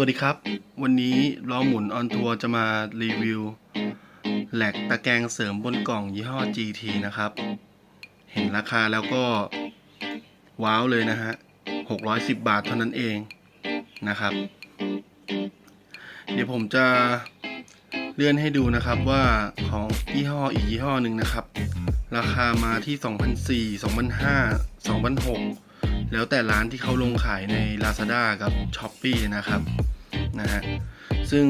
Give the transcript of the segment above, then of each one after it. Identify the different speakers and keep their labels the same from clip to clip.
Speaker 1: วัสดีครับ วันนี้ล้อหมุนออนทัวร์จะมารีวิวแหลกตะแกรงเสริมบนกล่องยี่ห้อ GT นะครับ เห็นราคาแล้วก็ ว้าวเลยนะฮะ 610 บาทเท่านั้นเองนะครับ เดี๋ยวผมจะเลื่อนให้ดูนะครับว่าของยี่ห้ออีกยี่ห้อหนึ่งนะครับ ราคามาที่ 2004 2005 2006 แล้วแต่ร้านที่เขาลงขายใน Lazada กับ s h อ p e e นะครับนะฮะซึ่ง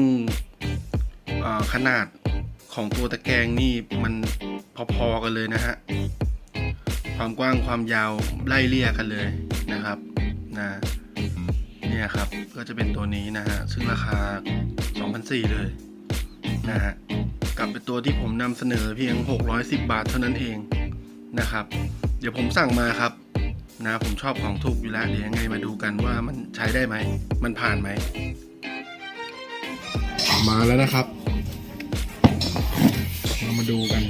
Speaker 1: ขนาดของตัวตะแกรงนี่มันพอๆกันเลยนะฮะความกว้างความยาวไล่เลี่ยกันเลยนะครับนะเนี่ยครับก็จะเป็นตัวนี้นะฮะซึ่งราคา 2,400 เลยนะฮะกับเป็นตัวที่ผมนำเสนอเพียง 610 บาทเท่านั้นเองนะครับ เดี๋ยวผมสั่งมาครับ นะผมชอบของถูกอยู่แล้วเดี๋ยวยังไงมาดูกันว่ามันใช้ได้ไหม มันผ่านไหม มาแล้วนะครับ เรามาดูกัน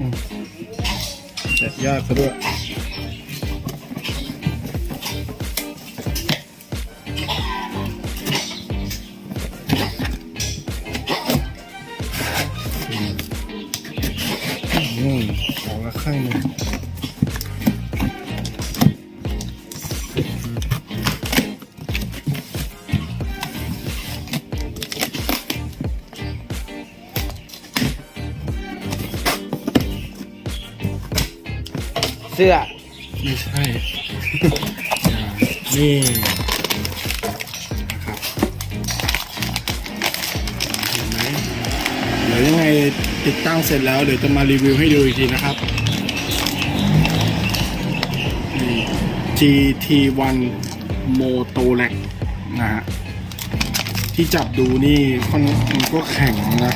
Speaker 1: อืมแตะยากซะด้วย ออกละข้างหนึ่ง
Speaker 2: เสื้อ
Speaker 1: ไม่ใช่ อ่านี่ ติดตั้งเสร็จแล้วเดี๋ยวจะมารีวิวให้ดูอีกทีนะครับ GT1 Moto l e c นะฮะที่จับดูนี่ค่อนมันก็แข็งนะ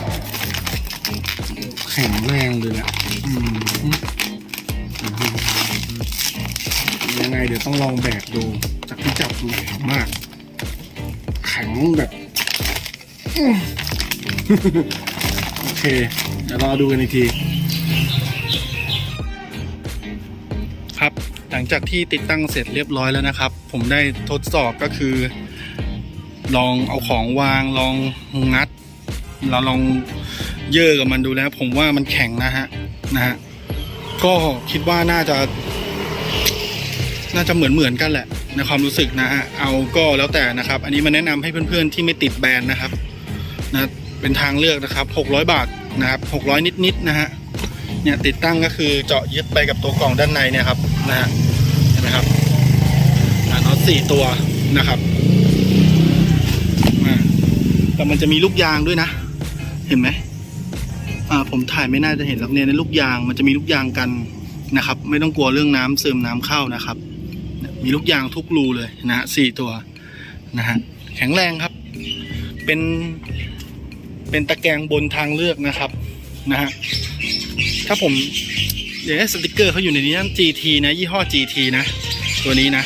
Speaker 1: แข็งแรงเลยแหละยังไงเดี๋ยวต้องลองแบกดู จากที่จับดูแข็งมาก แข็งแบบ โอเค เดี๋ยวรอดูกันอีกที ครับ หลังจากที่ติดตั้งเสร็จเรียบร้อยแล้วนะครับ ผมได้ทดสอบก็คือ ลองเอาของวางลองงัด เราลองเย่อกับมันดูแล้ว ผมว่ามันแข็งนะฮะนะฮะก็คิดว่าน่าจะ น่าจะเหมือนเหมือนกันแหละในความรู้สึกนะฮะเอาก็แล้วแต่นะครับ อันนี้มาแนะนำให้เพื่อนๆที่ไม่ติดแบรนด์นะครับ นะ เป็นทางเลือกนะครับ 600 บาทนะครับ 600 นิดๆนะฮะเนี่ยติดตั้งก็คือเจาะยึดไปกับตัวกล่องด้านในเนี่ยครับนะฮะเห็นไหมครับอ่าน็อตสี่ตัวนะครับอ่าแต่มันจะมีลูกยางด้วยนะ เห็นไหมอ่าผมถ่ายไม่น่าจะเห็นหรอกเนี่ยในลูกยางมันจะมีลูกยางกันนะครับ ไม่ต้องกลัวเรื่องน้ำซึมน้ำเข้านะครับ มีลูกยางทุกรูเลยนะฮะสี่ตัวนะฮะแข็งแรงครับ เป็น เป็นตะแกรงบนทางเลือกนะครับนะฮะถ้าผมเดี๋ยวให้สติกเกอร์เขาอยู่ในนี้นะ GT นะยี่ห้อ GT นะ ตัวนี้นะ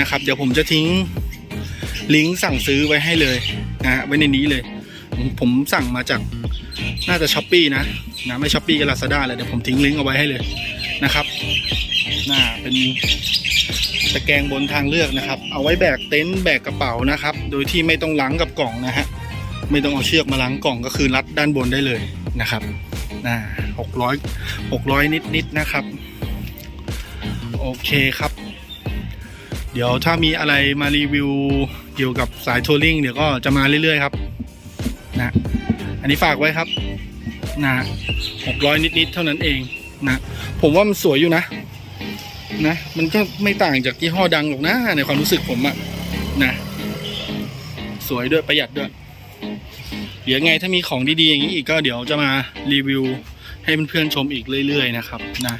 Speaker 1: นะครับ เดี๋ยวผมจะทิ้งลิงก์สั่งซื้อไว้ให้เลยนะฮะไว้ในนี้เลย ผมสั่งมาจากน่าจะช้อปปีนะนะไม่ช้อปปี้ก็ลาซาด้าเลยเดี๋ยวผมทิ้งลิงก์เอาไว้ให้เลยนะครับน่าเป็นตะแกรงบนทางเลือกนะครับ เอาไว้แบกเต็นท์แบกกระเป๋านะครับ โดยที่ไม่ต้องล้างกับกล่องนะฮะ ไม่ต้องเอาเชือกมาล้างกล่องก็คือรัดด้านบนได้เลยนะครับน่าหกร้อยหกร้อยนิดนิดนะครับ โอเคครับ เดี๋ยวถ้ามีอะไรมารีวิวเกี่ยวกับสายทัวริงเดี๋ยวก็จะมาเรื่อยๆครับนะอันนี้ฝากไว้ครับนะหกร้อยนิดๆเท่านั้นเองนะผมว่ามันสวยอยู่นะนะมันก็ไม่ต่างจากยี่ห้อดังหรอกนะในความรู้สึกผมอะนะ สวยด้วยประหยัดด้วย ดี๋ยวไงถ้ามีของดีๆอย่างนี้อีกก็เดี๋ยวจะมารีวิวให้เพื่อนๆชมอีกเรื่อย ๆ นะครับนะ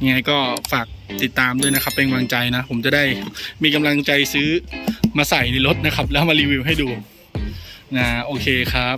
Speaker 1: ยังไงก็ฝากติดตามด้วยนะครับ เป็นกำลังใจนะ ผมจะได้มีกำลังใจซื้อมาใส่ในรถนะครับ แล้วมารีวิวให้ดูนะโอเคครับ